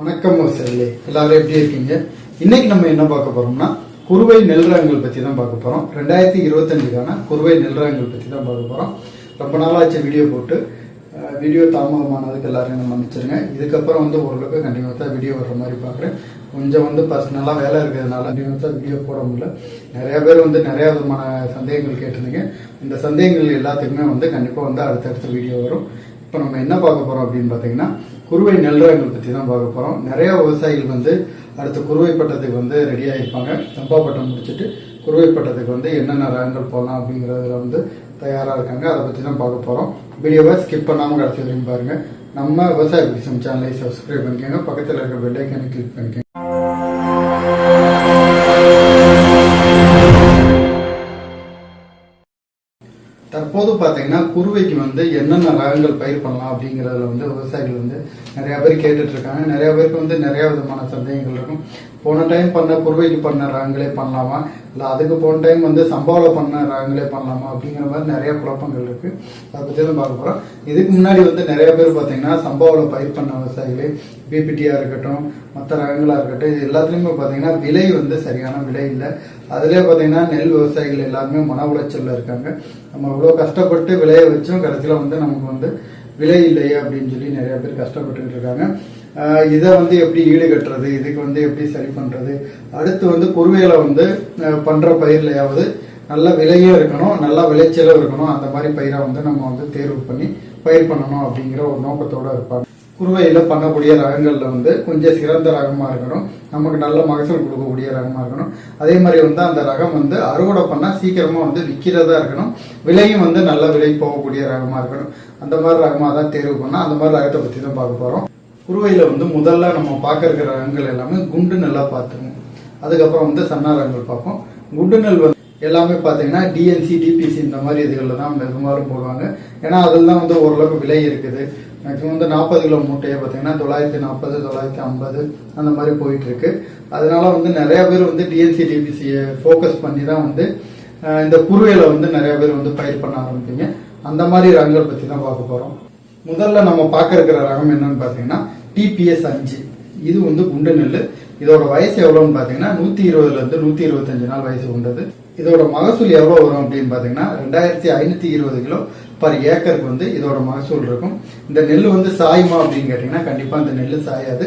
வணக்கம் விவசாயிகளே எல்லாரும் எப்படி இருக்கீங்க? இன்னைக்கு நம்ம என்ன பார்க்க போறோம்னா குறுவை நெல் ரகங்கள் பத்தி தான் பார்க்க போறோம். ரெண்டாயிரத்தி இருபத்தஞ்சுக்கான குறுவை நெல் ரகங்கள் பத்தி தான் பார்க்க போறோம். ரொம்ப நாளாச்சு வீடியோ போட்டு. வீடியோ தாமதமானதுக்கு எல்லாரும் நம்ம மன்னிச்சிருங்க. இதுக்கப்புறம் வந்து ஓரளவுக்கு கண்டிப்பாக தான் வீடியோ வர்ற மாதிரி பார்க்குறேன். கொஞ்சம் வந்து பர்சனலாக வேலை இருக்கிறதுனால கண்டிப்பாக வீடியோ போட முடியல. நிறைய பேர் வந்து நிறைய விதமான சந்தேகங்கள் கேட்டிருந்தீங்க. இந்த சந்தேகங்கள் எல்லாத்துக்குமே வந்து கண்டிப்பாக வந்து அடுத்தடுத்த வீடியோ வரும். இப்போ நம்ம என்ன பார்க்க போகிறோம் அப்படின்னு பார்த்தீங்கன்னா குறுவை நெல் ரகங்கள் பற்றி தான் பார்க்க போகிறோம் நிறையா விவசாயிகள் வந்து அடுத்த குறுவை பட்டத்துக்கு வந்து ரெடி ஆகிருப்பாங்க சம்பா பட்டம் முடிச்சுட்டு குறுவை பட்டத்துக்கு வந்து என்னென்ன ரகங்கள் போடலாம் அப்படிங்கிறதுல வந்து தயாராக இருக்காங்க. அதை பற்றி தான் பார்க்க போகிறோம் வீடியோவை ஸ்கிப் பண்ணாமல் கடைசி வரையும் பாருங்கள் நம்ம விவசாய பிசம் சேனலை சப்ஸ்கிரைப் பண்ணிக்கோங்க. பக்கத்தில் இருக்க பெல் கிளிக் பண்ணிக்கோங்க. தற்போது பார்த்தீங்கன்னா குருவைக்கு வந்து என்னென்ன ரகங்கள் பயிர் பண்ணலாம் அப்படிங்கிறதுல வந்து விவசாயிகள் வந்து நிறைய பேர் கேட்டுட்டு இருக்காங்க நிறைய பேருக்கு வந்து நிறைய விதமான சந்தேகங்கள் இருக்கும். போன டைம் பண்ண குருவைக்கு பண்ண ரகங்களே பண்ணலாமா? இல்லை அதுக்கு போன டைம் வந்து சம்பாவில் பண்ண ரகங்களே பண்ணலாமா? அப்படிங்கிற மாதிரி நிறைய குழப்பங்கள் இருக்கு. அதை பற்றி தான் பார்க்க போகிறோம் இதுக்கு முன்னாடி வந்து நிறைய பேர் பார்த்தீங்கன்னா சம்பாவில் பயிர் பண்ண விவசாயிகளே பிபிடியாக இருக்கட்டும் மற்ற ரகங்களாக இருக்கட்டும் இது எல்லாத்துலேயுமே பார்த்தீங்கன்னா விலை வந்து சரியான விலை இல்லை. அதிலே பார்த்தீங்கன்னா நெல் விவசாயிகள் எல்லாருமே மன உளைச்சல்ல இருக்காங்க. நம்ம இவ்வளோ கஷ்டப்பட்டு விளைய வச்சும் கடைசியில் வந்து நமக்கு வந்து விலை இல்லையே அப்படின்னு சொல்லி நிறைய பேர் கஷ்டப்பட்டுக்கிட்டு இருக்காங்க. இதை வந்து எப்படி ஈடுகட்டுறது இதுக்கு வந்து எப்படி சரி பண்றது? அடுத்து வந்து குருவையில வந்து பண்ணுற பண்ற பயிர்லையாவது நல்ல விலையும் இருக்கணும் நல்ல விளைச்சலும் இருக்கணும். அந்த மாதிரி பயிரை வந்து நம்ம வந்து தேர்வு பண்ணி பயிர் பண்ணணும் அப்படிங்கிற ஒரு நோக்கத்தோட இருப்பாங்க. குருவையில் பண்ணக்கூடிய ரகங்களில் வந்து கொஞ்சம் சிறந்த ரகமாக இருக்கணும். நமக்கு நல்ல மகசூல் கொடுக்கக்கூடிய ரகமாக இருக்கணும். அதே மாதிரி வந்து அந்த ரகம் வந்து அறுவடை பண்ணால் சீக்கிரமாக வந்து விற்கிறதா இருக்கணும். விலையும் வந்து நல்ல விலை போகக்கூடிய ரகமாக இருக்கணும். அந்த மாதிரி ரகமாக தான் தேர்வு பண்ணால் அந்த மாதிரி ரகத்தை பற்றி தான் பார்க்க போகிறோம் குருவையில் வந்து முதல்ல நம்ம பார்க்க இருக்கிற ரகங்கள் எல்லாமே குண்டு நல்லா பார்த்துக்கணும் அதுக்கப்புறம் வந்து சன்னா ரகங்கள் பார்ப்போம். குண்டு நெல் வந்து எல்லாமே பார்த்தீங்கன்னா டிஎன்சி டிபிசி இந்த மாதிரி இதுகளில் தான் பெரும்பாலும் போடுவாங்க. ஏன்னா அதில் தான் வந்து ஓரளவுக்கு விலை இருக்குது. மேக்ஸிமம் வந்து நாற்பது கிலோ மூட்டையை பார்த்தீங்கன்னா தொள்ளாயிரத்தி நாற்பது தொள்ளாயிரத்தி ஐம்பது அந்த மாதிரி போயிட்டு இருக்கு அதனால வந்து நிறைய பேர் வந்து டிஎன்சி டிபிசியை ஃபோக்கஸ் பண்ணி தான் வந்து இந்த குருவையில வந்து நிறைய பேர் வந்து பயிர் பண்ண ஆரம்பிப்பீங்க. அந்த மாதிரி ரகங்கள் பற்றி தான் பார்க்க போகிறோம் முதல்ல நம்ம பார்க்க இருக்கிற ரகம் என்னன்னு பார்த்தீங்கன்னா டிபிஎஸ் அஞ்சு. இது வந்து குண்டு நெல். இதோட வயசு எவ்வளோன்னு பார்த்தீங்கன்னா நூற்றி இருபதுலேருந்து நூற்றி இருபத்தஞ்சு நாள் வயசு கொண்டது இதோட மகசூல் எவ்வளோ வரும் அப்படின்னு பார்த்தீங்கன்னா ரெண்டாயிரத்தி ஐநூற்றி இருபது கிலோ பர் ஏக்கருக்கு வந்து இதோட மகசூல் இருக்கும். இந்த நெல் வந்து சாயுமா அப்படின்னு கேட்டிங்கன்னா கண்டிப்பாக இந்த நெல் சாயாது.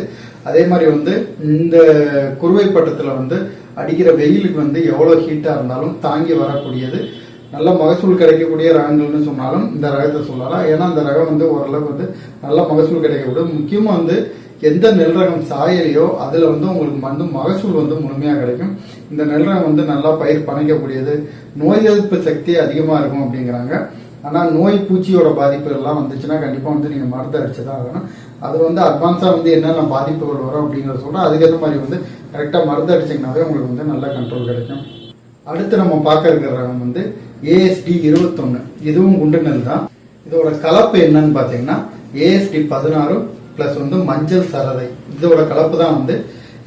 அதே மாதிரி வந்து இந்த குறுவை பட்டத்தில் வந்து அடிக்கிற வெயிலுக்கு வந்து எவ்வளோ ஹீட்டாக இருந்தாலும் தாங்கி வரக்கூடியது. நல்ல மகசூல் கிடைக்கக்கூடிய ரகங்கள்னு சொன்னாலும் இந்த ரகத்தை சொல்லலாம். ஏன்னா அந்த ரகம் வந்து ஓரளவுக்கு வந்து நல்ல மகசூல் கிடைக்கக்கூடும். முக்கியமாக வந்து எந்த நெல் ரகம் சாயலையோ அதில் வந்து உங்களுக்கு வந்து மகசூல் வந்து முழுமையாக கிடைக்கும். இந்த நெல் ரகம் வந்து நல்லா பயிர் பணிக்கக்கூடியது. நோய் எதிர்ப்பு சக்தி அதிகமாக இருக்கும் அப்படிங்கிறாங்க. ஆனால் நோய் பூச்சியோட பாதிப்பு எல்லாம் வந்துச்சுன்னா கண்டிப்பாக வந்து நீங்கள் மருந்து அடிச்சு தான் ஆகணும். அது வந்து அட்வான்ஸாக வந்து என்னென்ன பாதிப்புகள் வரும் அப்படிங்கிறத சொல்கிறோம் அதுக்கேற்ற மாதிரி வந்து கரெக்டாக மருந்து அடிச்சிங்கனாவே உங்களுக்கு வந்து நல்ல கண்ட்ரோல் கிடைக்கும். அடுத்து நம்ம பார்க்க இருக்கிற ரகம் வந்து ஏஎஸ்டி இருபத்தொன்று இதுவும் குண்டு நெல் தான். இதோட கலப்பு என்னன்னு பார்த்தீங்கன்னா ஏஎஸ்டி பதினாறு ப்ளஸ் வந்து மஞ்சள் சரதை. இதோட கலப்பு தான் வந்து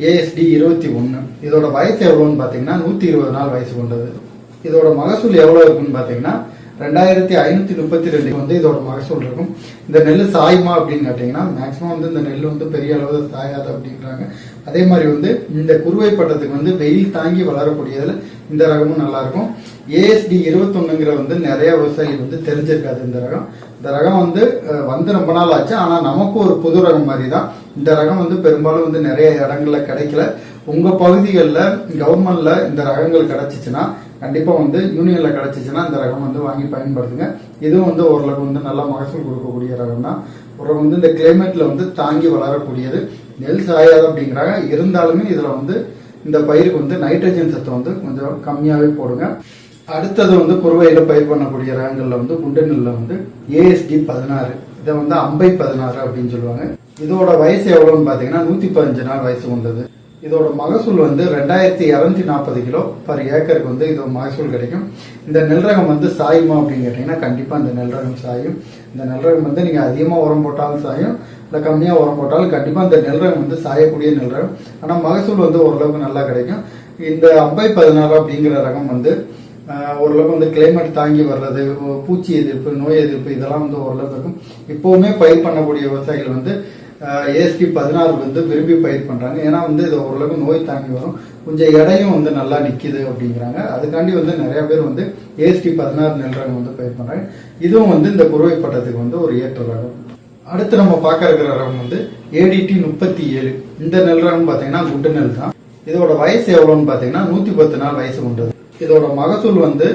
ஏஎஸ்டி இருபத்தி ஒன்று இதோட வயசு எவ்வளோன்னு பார்த்தீங்கன்னா நூற்றி இருபது நாள் வயசு கொண்டது. இதோட மகசூல் எவ்வளோ இருக்குன்னு பார்த்தீங்கன்னா ரெண்டாயிரத்தி ஐநூற்றி முப்பத்தி ரெண்டு வந்து இதோட மகசூல் இருக்கும். இந்த நெல் சாயுமா அப்படின்னு கேட்டிங்கன்னா மேக்ஸிமம் வந்து இந்த நெல் வந்து பெரிய அளவில் சாயாது அப்படின்றாங்க. அதே மாதிரி வந்து இந்த குறுவை பட்டத்துக்கு வந்து வெயில் தாங்கி வளரக்கூடியதுல இந்த ரகமும் நல்லா இருக்கும். ஏஎஸ்டி இருபத்தொன்னுங்கிற வந்து நிறைய விவசாயிகள் வந்து தெரிஞ்சிருக்காது இந்த ரகம். இந்த ரகம் வந்து வந்து ரொம்ப நாள் ஆச்சு. ஆனால் நமக்கும் ஒரு புது ரகம் மாதிரி தான் இந்த ரகம் வந்து பெரும்பாலும் வந்து நிறைய இடங்கள்ல கிடைக்கல. உங்க பகுதிகளில் கவர்மெண்ட்ல இந்த ரகங்கள் கிடைச்சிச்சுன்னா கண்டிப்பாக வந்து யூனியனில் கிடச்சிச்சின்னா இந்த ரகம் வந்து வாங்கி பயன்படுத்துங்க. இதுவும் வந்து ஓரளவுக்கு வந்து நல்லா மகசூல் கொடுக்கக்கூடிய ரகம் தான் ஒரு வந்து இந்த கிளைமேட்டில் வந்து தாங்கி வளரக்கூடியது. நெல் சாயாது அப்படிங்கிறாங்க. இருந்தாலுமே இதில் வந்து இந்த பயிருக்கு வந்து நைட்ரஜன் சத்து வந்து கொஞ்சம் கம்மியாகவே போடுங்க. அடுத்தது வந்து குறுவையில் பயிர் பண்ணக்கூடிய ரகங்களில் வந்து குண்டு நெல்ல வந்து ஏஎஸ்டி பதினாறு. இதை வந்து அம்பை பதினாறு அப்படின்னு சொல்லுவாங்க. இதோட வயசு எவ்வளோன்னு பார்த்தீங்கன்னா நூற்றி பதினஞ்சு நாள் வயசு கொண்டது. இதோட மகசூல் வந்து ரெண்டாயிரத்தி இரநூத்தி நாற்பது கிலோ பர் ஏக்கருக்கு வந்து இதோட மகசூல் கிடைக்கும். இந்த நெல் ரகம் வந்து சாயுமா அப்படின்னு கேட்டீங்கன்னா கண்டிப்பாக இந்த நெல் ரகம் சாயும். இந்த நெல் ரகம் வந்து நீங்க அதிகமாக உரம் போட்டாலும் சாயும். இல்லை கம்மியா உரம் போட்டாலும் கண்டிப்பாக இந்த நெல் ரகம் வந்து சாயக்கூடிய நெல் ரகம் ஆனால் மகசூல் வந்து ஓரளவுக்கு நல்லா கிடைக்கும். இந்த அம்பை பதினாறு அப்படிங்கிற ரகம் வந்து ஆஹ், ஓரளவுக்கு வந்து கிளைமேட் தாங்கி வர்றது பூச்சி எதிர்ப்பு நோய் எதிர்ப்பு இதெல்லாம் வந்து ஓரளவுக்கு இருக்கும். இப்போவுமே பயிர் பண்ணக்கூடிய விவசாயிகள் வந்து ஏஎஸ்டி பதினாறு வந்து விரும்பி பயிர் பண்றாங்க. ஏன்னா வந்து இது ஓரளவுக்கு நோய் தாங்கி வரும். கொஞ்சம் எடையும் வந்து நல்லா நிக்குது அப்படிங்கிறாங்க. அதுக்காண்டி வந்து நிறைய பேர் வந்து ஏஎஸ்டி பதினாறு நெல் ரகம் வந்து பயிர் பண்றாங்க. இதுவும் வந்து இந்த குறுவை பட்டத்துக்கு வந்து ஒரு ஏற்ற ரகம் அடுத்து நம்ம பார்க்க இருக்கிற ரகம் வந்து ஏடிடி முப்பத்தி ஏழு. இந்த நெல் ரகம் பார்த்தீங்கன்னா குண்டு நெல் தான். இதோட வயசு எவ்வளோன்னு பார்த்தீங்கன்னா நூற்றி பத்து நாள் வயசு கொண்டது இதோட மகசூல் வந்து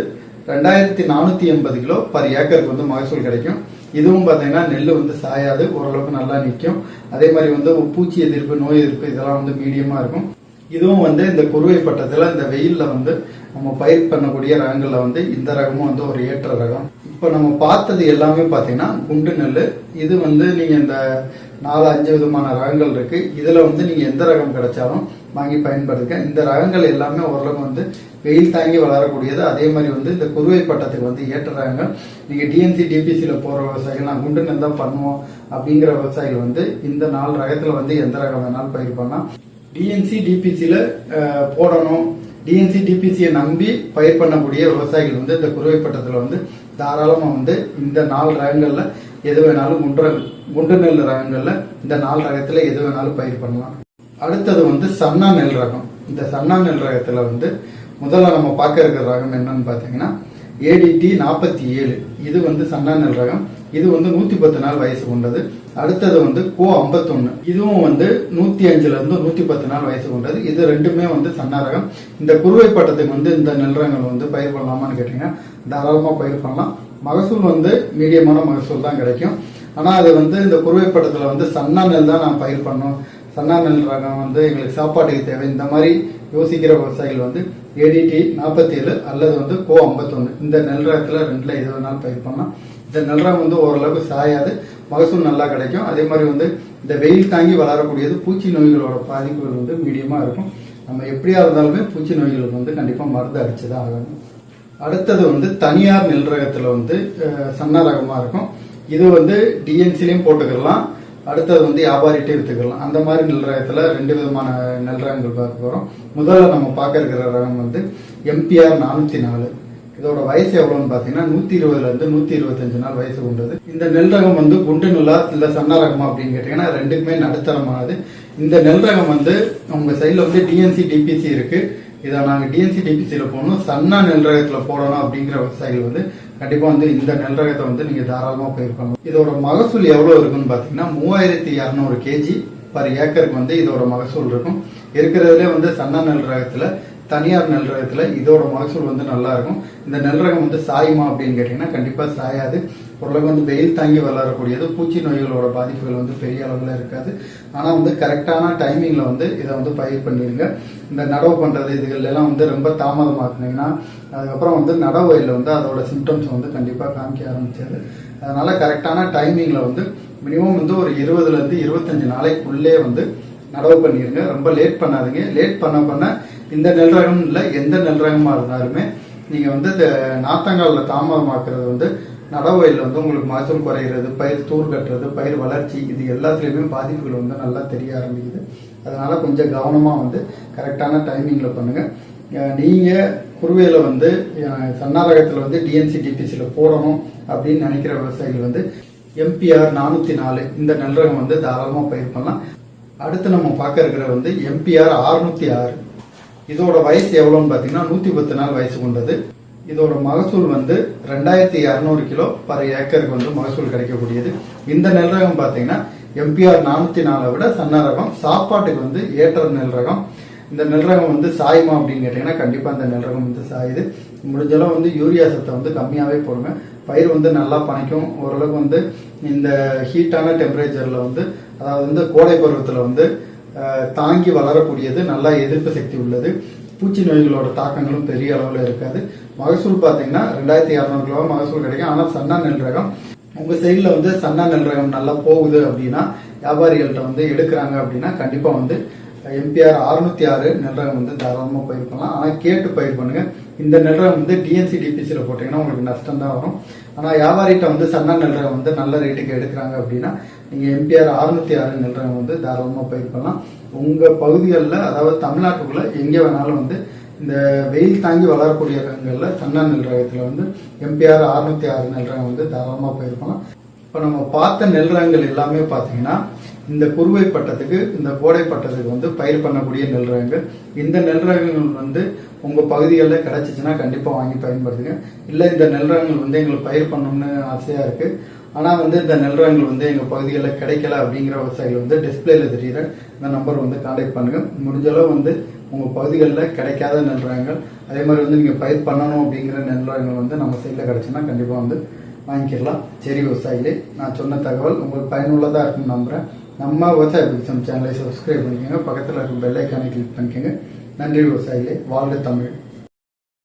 ரெண்டாயிரத்தி நானூற்றி எண்பது கிலோ பர் ஏக்கருக்கு வந்து மகசூல் கிடைக்கும். இதுவும் பார்த்தீங்கன்னா நெல் வந்து சாயாது ஓரளவுக்கு நல்லா நிற்கும் அதே மாதிரி வந்து பூச்சி எதிர்ப்பு நோய் எதிர்ப்பு இதெல்லாம் வந்து மீடியமாக இருக்கும். இதுவும் வந்து இந்த குறுவை பட்டத்தில் இந்த வெயிலில் வந்து நம்ம பயிர் பண்ணக்கூடிய ரகங்களில் வந்து இந்த ரகமும் வந்து ஒரு ஏற்ற ரகம். இப்போ நம்ம பார்த்தது எல்லாமே பார்த்தீங்கன்னா குண்டு நெல் இது வந்து நீங்கள் இந்த நாலு அஞ்சு விதமான ரகங்கள் இருக்குது இதில் வந்து நீங்கள் எந்த ரகம் கிடைச்சாலும் வாங்கி பயன்படுத்துங்க இந்த ரகங்கள் எல்லாமே ஓரளவுக்கு வந்து வெயில் தாங்கி வளரக்கூடியது. அதே மாதிரி வந்து இந்த குறுவை பட்டத்துக்கு வந்து ஏற்ற ரகங்கள். நீங்கள் டிஎன்சி டிபிசியில் போகிற விவசாயிகள் நான் குண்டு நெல் தான் பண்ணுவோம் அப்படிங்கிற விவசாயிகள் வந்து இந்த நாலு ரகத்தில் வந்து எந்த ரகம் வேணாலும் பயிர் பண்ணலாம் டிஎன்சி டிபிசியில் போடணும். டிஎன்சி டிபிசியை நம்பி பயிர் பண்ணக்கூடிய விவசாயிகள் வந்து இந்த குறுவை பட்டத்தில் வந்து தாராளமாக வந்து இந்த நாலு ரகங்களில் எது வேணாலும் குன்ற குண்டு நெல் ரகங்களில் இந்த நாலு ரகத்தில் எது வேணாலும் பயிர் பண்ணலாம். அடுத்தது வந்து சன்னா நெல் ரகம். இந்த சன்னா நெல் ரகத்தில் வந்து முதல்ல நம்ம பார்க்க இருக்கிற ரகம் என்னன்னு பார்த்தீங்கன்னா ஏடிடி நாற்பத்தி ஏழு. இது வந்து சன்னா நெல் ரகம். இது வந்து நூத்தி பத்து நாள் வயசு கொண்டது. அடுத்தது வந்து கோ ஐம்பத்தொன்னு. இதுவும் வந்து நூத்தி அஞ்சுல இருந்து நூத்தி பத்து நாள் வயசு கொண்டது. இது ரெண்டுமே வந்து சன்னாரகம். இந்த குறுவை பட்டத்துக்கு வந்து இந்த நெல்றங்கள் வந்து பயிர் பண்ணலாமான்னு கேட்டீங்கன்னா தாராளமா பயிர் பண்ணலாம். மகசூல் வந்து மீடியமான மகசூல் தான் கிடைக்கும். ஆனா அது வந்து இந்த குறுவை பட்டத்துல வந்து சன்னா நெல் தான் நான் பயிர் பண்ணோம் சன்னா நெல் ரகம் வந்து எங்களுக்கு சாப்பாட்டுக்கு தேவை. இந்த மாதிரி யோசிக்கிற விவசாயிகள் வந்து ஏடிடி நாற்பத்தி ஏழு அல்லது வந்து கோ ஐம்பத்தொன்னு. இந்த நெல் ரகத்துல ரெண்டுல எது வேணாலும் பயிர் பண்ணலாம். இந்த நெல் வந்து ஓரளவுக்கு சாயாது. மகசூல் நல்லா கிடைக்கும். அதே மாதிரி வந்து இந்த வெயில் தாங்கி வளரக்கூடியது பூச்சி நோய்களோட பாதிப்புகள் வந்து மீடியமாக இருக்கும். நம்ம எப்படியா இருந்தாலுமே பூச்சி நோய்களுக்கு வந்து கண்டிப்பாக மருந்து அடிச்சுதான் ஆகணும். அடுத்தது வந்து தனியார் நெல் ரகத்தில் வந்து சன்ன ரகமாக இருக்கும். இது வந்து டிஎன்சிலையும் போட்டுக்கலாம். அடுத்தது வந்து வியாபாரிட்டே வித்துக்கலாம். அந்த மாதிரி நெல் ரகத்தில் ரெண்டு விதமான நெல் ரகங்கள் பார்க்க போகிறோம் முதல்ல நம்ம பார்க்க இருக்கிற ரகம் வந்து எம்பிஆர் நானூற்றி நாலு. இதோட வயசு எவ்வளோன்னு பார்த்தீங்கன்னா நூத்தி இருபதுல இருந்து நூத்தி இருபத்தஞ்சு நாள் வயசு கொண்டது. இந்த நெல் ரகம் வந்து குண்டு நெல்லா இல்ல சன்ன ரகமா அப்படின்னு கேட்டீங்கன்னா ரெண்டுக்குமே நடுத்தரமானது. இந்த நெல் ரகம் வந்து உங்க சைடில் வந்து டிஎன்சி டிபிசி இருக்கு. இதை நாங்க டிஎன்சி டிபிசியில போகணும் சன்னா நெல் ரகத்துல போடணும் அப்படிங்கிற விவசாயிகள் வந்து கண்டிப்பா வந்து இந்த நெல் ரகத்தை வந்து நீங்க தாராளமா போயிருக்கணும் இதோட மகசூல் எவ்வளவு இருக்குன்னு பாத்தீங்கன்னா மூவாயிரத்தி இரநூறு கேஜி பர் ஏக்கருக்கு வந்து இதோட மகசூல் இருக்கும். இருக்கிறதுலே வந்து சன்னா நெல் ரகத்துல தனியார் நெல் ரகத்தில் இதோட மகசூல் வந்து நல்லா இருக்கும் இந்த நெல் ரகம் வந்து சாயுமா அப்படின்னு கேட்டிங்கன்னா கண்டிப்பாக சாயாது. ஓரளவுக்கு வந்து வெயில் தாங்கி வளரக்கூடியது. பூச்சி நோய்களோட பாதிப்புகள் வந்து பெரிய அளவில் இருக்காது. ஆனால் வந்து கரெக்டான டைமிங்கில் வந்து இதை வந்து பயிர் பண்ணிடுங்க இந்த நடவு பண்ணுறது இதுகளெல்லாம் வந்து ரொம்ப தாமதமாக்குனீங்கன்னா அதுக்கப்புறம் வந்து நடவு வயலில் வந்து அதோட சிம்டம்ஸ் வந்து கண்டிப்பாக காமிக்க ஆரம்பிச்சது அதனால் கரெக்டான டைமிங்கில் வந்து மினிமம் வந்து ஒரு இருபதுலேருந்து இருபத்தஞ்சி இருபத்தஞ்சு நாளைக்குள்ளே வந்து நடவு பண்ணிடுங்க ரொம்ப லேட் பண்ணாதீங்க. லேட் பண்ண பண்ண இந்த நெல் ரகம் இல்லை எந்த நெல் இருந்தாலுமே நீங்கள் வந்து இந்த நாத்தங்காலில் தாமதமாக்குறது வந்து நடவு வந்து உங்களுக்கு மகசூல் குறையிறது பயிர் தூர் கட்டுறது பயிர் வளர்ச்சி இது எல்லாத்துலேயுமே பாதிப்புகள் வந்து நல்லா தெரிய ஆரம்பிக்குது. அதனால் கொஞ்சம் கவனமாக வந்து கரெக்டான டைமிங்கில் பண்ணுங்கள் நீங்கள் குருவையில் வந்து சன்னாரகத்தில் வந்து டிஎன்சி டிபிசியில் போடணும் அப்படின்னு நினைக்கிற விவசாயிகள் வந்து எம்பிஆர் நானூற்றி நாலு இந்த நெல்ரகம் வந்து தாராளமாக பயிர் பண்ணலாம். அடுத்து நம்ம பார்க்க இருக்கிற வந்து எம்பிஆர் அறுநூத்தி ஆறு. இதோட வயசு எவ்வளோன்னு பார்த்தீங்கன்னா நூற்றி பத்து நாள் வயசு கொண்டது. இதோட மகசூல் வந்து ரெண்டாயிரத்தி இரநூறு கிலோ பர் ஏக்கருக்கு வந்து மகசூல் கிடைக்கக்கூடியது. இந்த நெல் ரகம் பார்த்தீங்கன்னா எம்பிஆர் நானூற்றி நாலை விட சன்ன ரகம். சாப்பாட்டுக்கு வந்து ஏற்ற நெல் ரகம். இந்த நெல் ரகம் வந்து சாயுமா அப்படின்னு கேட்டிங்கன்னா கண்டிப்பாக இந்த நெல் ரகம் வந்து சாயுது. முடிஞ்ச அளவு வந்து யூரியா சத்தை வந்து கம்மியாகவே போடுங்க. பயிர் வந்து நல்லா பணிக்கும் ஓரளவுக்கு வந்து இந்த ஹீட்டான டெம்பரேச்சரில் வந்து அதாவது வந்து கோடை பருவத்தில் வந்து தாங்கி வளரக்கூடியது நல்லா எதிர்ப்பு சக்தி உள்ளது. பூச்சி நோய்களோட தாக்கங்களும் பெரிய அளவில் இருக்காது. மகசூல் பார்த்தீங்கன்னா ரெண்டாயிரத்தி இரநூறு கிலோ மகசூல் கிடைக்கும். ஆனால் சன்னா நெல் ரகம் உங்கள் சைடில் வந்து சன்னா நெல் ரகம் நல்லா போகுது அப்படின்னா வியாபாரிகள்கிட்ட வந்து எடுக்கிறாங்க அப்படின்னா கண்டிப்பாக வந்து எம்பிஆர் அறுநூத்தி ஆறு நெல் ரகம் வந்து தாராளமாக பயிர் பண்ணலாம். ஆனால் கேட்டு பயிர் பண்ணுங்க. இந்த நெல் ரகம் வந்து டிஎன்சி டிபிசியில் போட்டிங்கன்னா உங்களுக்கு நஷ்டம் தான் வரும். ஆனால் வியாபாரிகிட்ட வந்து சன்னா நெல் ரகம் வந்து நல்ல ரேட்டுக்கு எடுக்கிறாங்க அப்படின்னா நீங்கள் எம்பிஆர் அறுநூத்தி ஆறு நெல் வந்து தாராளமாக பயிர் பண்ணலாம். உங்கள் பகுதிகளில் அதாவது தமிழ்நாட்டுக்குள்ளே எங்கே வேணாலும் வந்து இந்த வெயில் தாங்கி வளரக்கூடிய ரகங்களில் தன்னா நெல் ரகத்தில் வந்து எம்பிஆர் அறுநூத்தி ஆறு நெல் ரகம் வந்து தாராளமாக பயிர் பண்ணலாம். இப்போ நம்ம பார்த்த நெல் ரகங்கள் எல்லாமே பார்த்தீங்கன்னா இந்த குறுவை பட்டத்துக்கு இந்த கோடை பட்டத்துக்கு வந்து பயிர் பண்ணக்கூடிய நெல் ரகங்கள் இந்த நெல் ரகங்கள் வந்து உங்கள் பகுதிகளில் கிடச்சிச்சின்னா கண்டிப்பாக வாங்கி பயன்படுத்துங்க. இல்லை இந்த நெல் ரகங்கள் வந்து எங்களுக்கு பயிர் பண்ணணும்னு ஆசையாக இருக்குது ஆனால் வந்து இந்த நெல் வந்து எங்கள் பகுதிகளில் கிடைக்கல அப்படிங்கிற விவசாயிகள் வந்து டிஸ்பிளேல தெரியுற இந்த நம்பர் வந்து காண்டாக்ட் பண்ணுங்கள் முடிஞ்ச அளவு வந்து உங்கள் பகுதிகளில் கிடைக்காத நெல்ரங்கள் அதே மாதிரி வந்து நீங்கள் பயிர் பண்ணணும் அப்படிங்கிற நெல்ரங்கள் வந்து நம்ம சைடில் கிடைச்சுன்னா கண்டிப்பாக வந்து வாங்கிக்கலாம். சரி விவசாயிகளே நான் சொன்ன தகவல் உங்களுக்கு பயனுள்ளதாக இருக்கும்னு நம்புறேன். நம்ம விவசாய பிடிச்சம் சேனலை சப்ஸ்கிரைப் பண்ணிக்கோங்க. பக்கத்தில் இருக்கும் பெல்லைக்கானை கிளிக் பண்ணிக்கோங்க. நன்றி விவசாயிகளே வாழ்க தமிழ்.